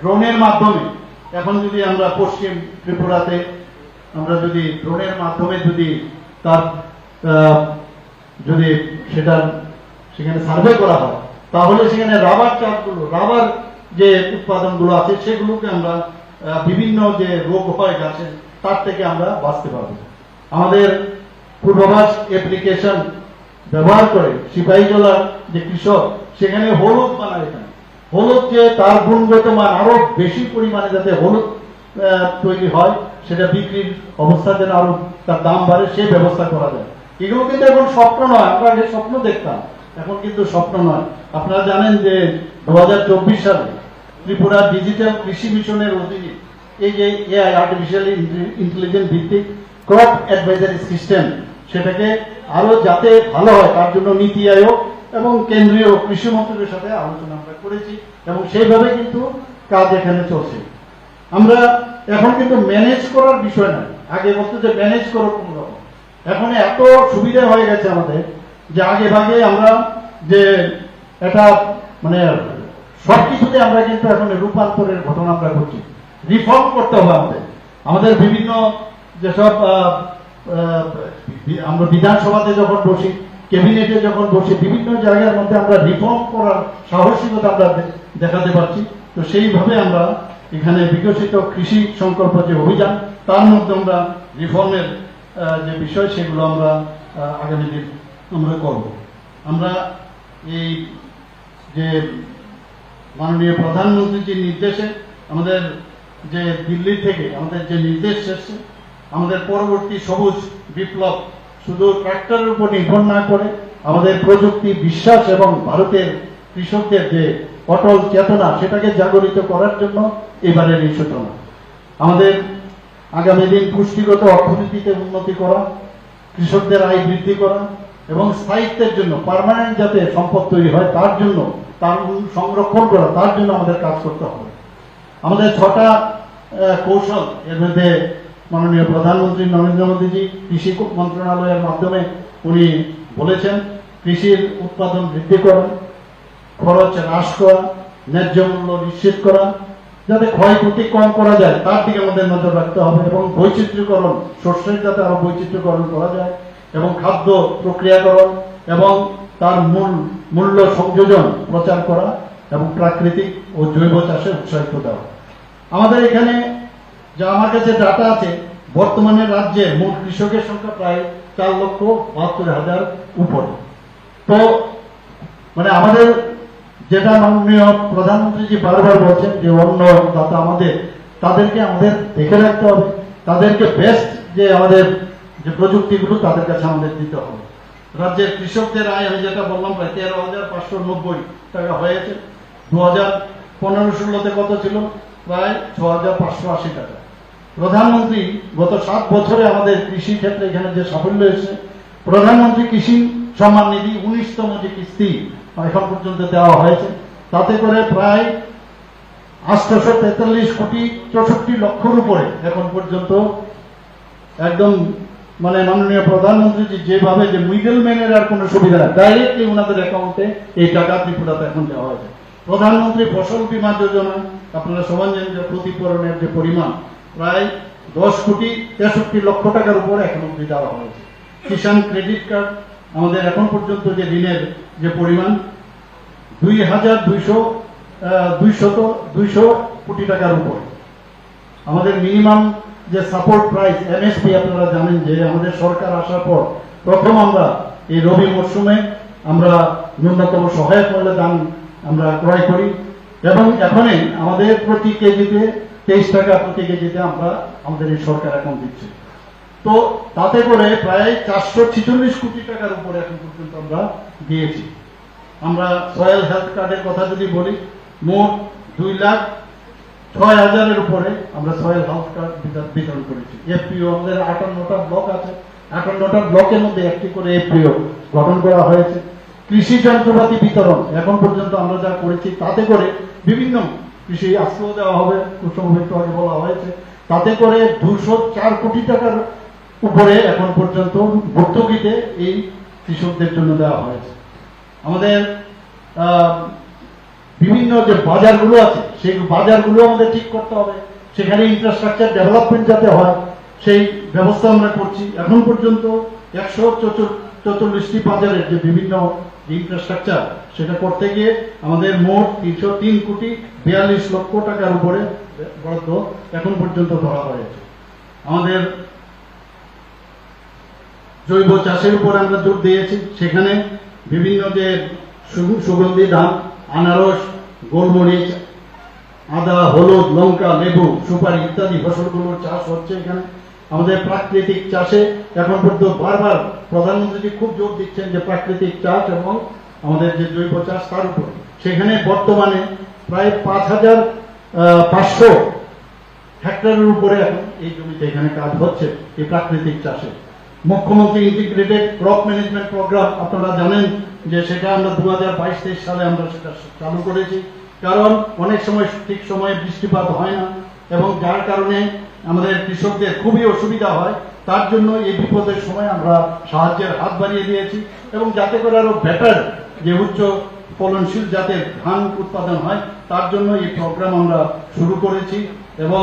ড্রোনের মাধ্যমে। এখন যদি আমরা পশ্চিম ত্রিপুরাতে, আমরা যদি ড্রোনের মাধ্যমে যদি তার যদি সেটা সেখানে সার্ভে করা হয়, তাহলে সেখানে রাবার চাষগুলো রাবার যে উৎপাদনগুলো আছে, সেগুলোকে আমরা বিভিন্ন যে রোগ হয় গাছে, তার থেকে আমরা বাঁচতে পারব। আমাদের পূর্বাভাস অ্যাপ্লিকেশন ব্যবহার করে সিপাহীজলার যে কৃষক, সেখানে হলুদ বানায় এখানে। হলুদ যে তার গুণগত মান আরও বেশি পরিমাণে যাতে হলুদ তৈরি হয়, সেটা বিক্রির অবস্থা যেন আরও তার দাম বাড়ে, সে ব্যবস্থা করা যায়। এগুলো কিন্তু এখন স্বপ্ন নয়, আমরা আগে স্বপ্ন দেখতাম, এখন কিন্তু স্বপ্ন নয়। আপনারা জানেন যে দু হাজার চব্বিশ সালে ত্রিপুরা ডিজিটাল কৃষি মিশনের অধীনে এই যে এআই আর্টিফিশিয়াল ইন্টেলিজেন্স ভিত্তিক ক্রপ অ্যাডভাইজারি সিস্টেম সেটাকে আরও যাতে ভালো হয়, তার জন্য নীতি আয়োগ এবং কেন্দ্রীয় কৃষি মন্ত্রকের সাথে আলোচনা আমরা করেছি এবং সেইভাবে কিন্তু কাজ এখানে চলছে। আমরা এখন কিন্তু ম্যানেজ করার বিষয় না আগে বলতো যে ম্যানেজ করো কোন রকম। এখন এত সুবিধা হয়ে গেছে আমাদের যে আগে ভাগে আমরা যে এটা মানে সবকিছুতে আমরা কিন্তু এখন রূপান্তরের ঘটনা আমরা ঘটছি রিফর্ম করতে হবে আমাদের। আমাদের বিভিন্ন যেসব আমরা বিধানসভাতে যখন বসি ক্যাবিনেটে যখন বসে বিভিন্ন জায়গার মধ্যে আমরা রিফর্ম করার সাহসিকতা আমরা দেখাতে পারছি, তো সেইভাবে আমরা এখানে বিকশিত কৃষি সংকল্প যে অভিযান, তার মধ্যে আমরা রিফর্মের যে বিষয়, সেগুলো আমরা আগামী দিন আমরা করব। আমরা এই যে মাননীয় প্রধানমন্ত্রীজির নির্দেশে আমাদের যে দিল্লি থেকে আমাদের যে নির্দেশ এসছে, আমাদের পরবর্তী সবুজ বিপ্লব শুধু ট্রাক্টরের উপর নির্ভর না করে আমাদের প্রযুক্তি, বিশ্বাস এবং ভারতের কৃষকদের যে অটল চেতনা, সেটাকে জাগরিত করার জন্য এবারের এই সূচনা। আমাদের আগামী দিন পুষ্টিগত অর্থনীতিতে উন্নতি করা, কৃষকদের আয় বৃদ্ধি করা এবং স্থায়িত্বের জন্য পার্মানেন্ট যাতে সম্পদ তৈরি হয়, তার জন্য, তার সংরক্ষণ করা, তার জন্য আমাদের কাজ করতে হবে। আমাদের ছটা কৌশল এর মধ্যে মাননীয় প্রধানমন্ত্রী নরেন্দ্র মোদীজি, কৃষি মন্ত্রণালয়ের মাধ্যমে উনি বলেছেন, কৃষির উৎপাদন বৃদ্ধি করা, খরচ হ্রাস করা, ন্যায্য মূল্য নিশ্চিত করা, যাতে ক্ষয়ক্ষতি কম করা যায়, তার দিকে আমাদের নজর রাখতে হবে এবং বৈচিত্র্যকরণ, শস্যের যাতে আরও বৈচিত্র্যকরণ করা যায় এবং খাদ্য প্রক্রিয়াকরণ এবং তার মূল, মূল্য সংযোজন প্রচার করা এবং প্রাকৃতিক ও জৈব চাষে উৎসাহিত দেওয়া। আমাদের এখানে যা আমার কাছে ডাটা আছে, বর্তমানে রাজ্যে মোট কৃষকের সংখ্যা প্রায় চার লক্ষ বাহাত্তর হাজার উপরে। তো মানে আমাদের যেটা মাননীয় প্রধানমন্ত্রীজি বারবার বলছেন যে অন্য দাতা আমাদের, তাদেরকে আমাদের দেখে রাখতে হবে। তাদেরকে বেস্ট যে আমাদের যে প্রযুক্তিগুলো, তাদের কাছে আমাদের দিতে হবে। রাজ্যের কৃষকদের আয়, আমি যেটা বললাম, প্রায় তেরো হাজার পাঁচশো নব্বই টাকা হয়েছে। দু হাজার পনেরো ষোলোতে কত ছিল? প্রায় ছ হাজার পাঁচশো আশি টাকা। প্রধানমন্ত্রী গত সাত বছরে আমাদের কৃষি ক্ষেত্রে এখানে যে সাফল্য এসেছে, প্রধানমন্ত্রী কৃষি সম্মান নিধি উনিশতম যে কিস্তি এখন পর্যন্ত দেওয়া হয়েছে, তাতে করে প্রায় আটশোশো তেতাল্লিশ কোটি চৌষট্টি লক্ষর উপরে এখন পর্যন্ত একদম মানে মাননীয় প্রধানমন্ত্রী যেভাবে যে মিডল ম্যানের আর কোনো সুবিধা নেই ডাইরেক্টলি ওনাদের অ্যাকাউন্টে এই টাকা ত্রিপুরাতে এখন দেওয়া হয়েছে। প্রধানমন্ত্রী ফসল বীমা যোজনা, আপনারা সবাই জানেন যে প্রতিপূরণের যে পরিমাণ প্রায় দশ কোটি তেষট্টি লক্ষ টাকার উপরে এখন অব্দি দেওয়া হয়েছে। কিষাণ ক্রেডিট কার্ড আমাদের এখন পর্যন্ত যে ঋণের যে পরিমাণ, দুই হাজার দুইশো দুইশত, দুইশো কোটি টাকার উপর। আমাদের মিনিমাম যে সাপোর্ট প্রাইস এমএসপি আপনারা জানেন যে আমাদের সরকার আসার পর প্রথম আমরা এই রবি মরশুমে আমরা ন্যূনতম সহায়ক মূল্যে দাম আমরা ক্রয় করি। এবং এখনই আমাদের প্রতি কেজিতে তেইশ টাকা প্রতি কেজিতে আমরা আমাদের এই সরকার এখন দিচ্ছে। তো তাতে করে প্রায় চারশো ছিচল্লিশ কোটি টাকার উপরে এখন পর্যন্ত আমরা দিয়েছি। আমরা সয়েল হেলথ কার্ডের কথা যদি বলি, মোট দুই লাখ ছয় হাজারের উপরে আমরা সয়েল হেলথ কার্ড বিতরণ করেছি। এফপিও আমাদের আটান্নটা ব্লক আছে। আটান্নটা ব্লকের মধ্যে একটি করে এফপিও গঠন করা হয়েছে। কৃষি যন্ত্রপাতি বিতরণ এখন পর্যন্ত আমরা যা করেছি, তাতে করে বিভিন্ন কৃষি আশ্রয় দেওয়া হবে কুসুম আগে বলা হয়েছে। তাতে করে দুশো চার কোটি টাকার উপরে এখন পর্যন্ত ভর্তুকিতে এই কৃষকদের জন্য দেওয়া হয়েছে। আমাদের বিভিন্ন যে বাজারগুলো আছে, সেই বাজারগুলো আমাদের ঠিক করতে হবে। সেখানে ইনফ্রাস্ট্রাকচার ডেভেলপমেন্ট যাতে হয়, সেই ব্যবস্থা আমরা করছি। এখন পর্যন্ত একশো চৌচল্লিশটি বাজারের যে বিভিন্ন ইনফ্রাস্ট্রাকচার সেটা করতে গিয়ে আমাদের মোট তিনশো তিন কোটি বিয়াল্লিশ লক্ষ টাকার উপরে বরাদ্দ এখন পর্যন্ত ধরা হয়েছে। আমাদের জৈব চাষের উপর আমরা জোর দিয়েছি। সেখানে বিভিন্ন যে সুগন্ধি ধান, আনারস, গোলমরিচ, আদা, হলুদ, লঙ্কা, লেবু, সুপারি ইত্যাদি ফসলগুলোর চাষ হচ্ছে এখানে। আমাদের প্রাকৃতিক চাষে এখন পর্যন্ত বারবার প্রধানমন্ত্রী খুব জোর দিচ্ছেন যে প্রাকৃতিক চাষ এবং আমাদের যে জৈব চাষ তার উপর। সেখানে বর্তমানে প্রায় পাঁচ হাজার পাঁচশো হেক্টরের উপরে এখন এই জমিতে এখানে কাজ হচ্ছে এই প্রাকৃতিক চাষে। মুখ্যমন্ত্রী ইন্টিগ্রেটেড ক্রপ ম্যানেজমেন্ট প্রোগ্রাম আপনারা জানেন যে সেটা আমরা দু হাজার বাইশ তেইশ সালে আমরা সেটা চালু করেছি। কারণ অনেক সময় ঠিক সময়ে বৃষ্টিপাত হয় না এবং যার কারণে আমাদের কৃষকদের খুবই অসুবিধা হয়। তার জন্য এই বিপদের সময় আমরা সাহায্যের হাত বাড়িয়ে দিয়েছি এবং যাতে করে আরও বেটার যে উচ্চ ফলনশীল জাতের ধান উৎপাদন হয়, তার জন্য এই প্রোগ্রাম আমরা শুরু করেছি এবং